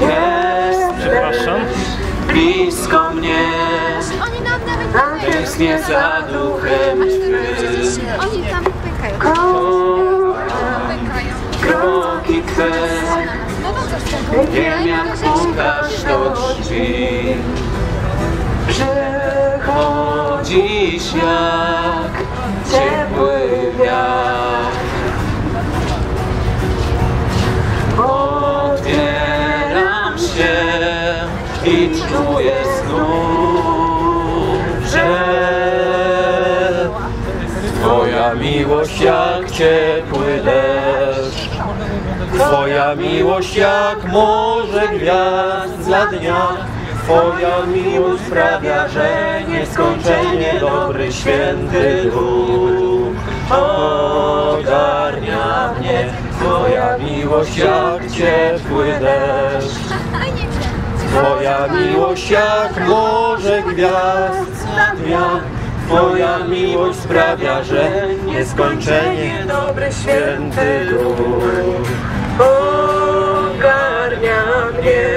Nie? Jest Przepraszam. blisko mnie, Oni nam nawet nie tęsknię za duchem Twym. Oni tam pykają. Pykają. Kroki Twe, No to tego? wiem jak pukasz do drzwi. Przechodzisz jak czuję znów, że Twoja miłość jak ciepły deszcz. Twoja miłość jak morze gwiazd za dnia. Twoja miłość sprawia, że nieskończenie dobry święty duch ogarnia mnie. Twoja miłość jak ciepły deszcz Twoja miłość jak morze gwiazd za dnia Twoja miłość sprawia, że nieskończenie dobry święty duch ogarnia mnie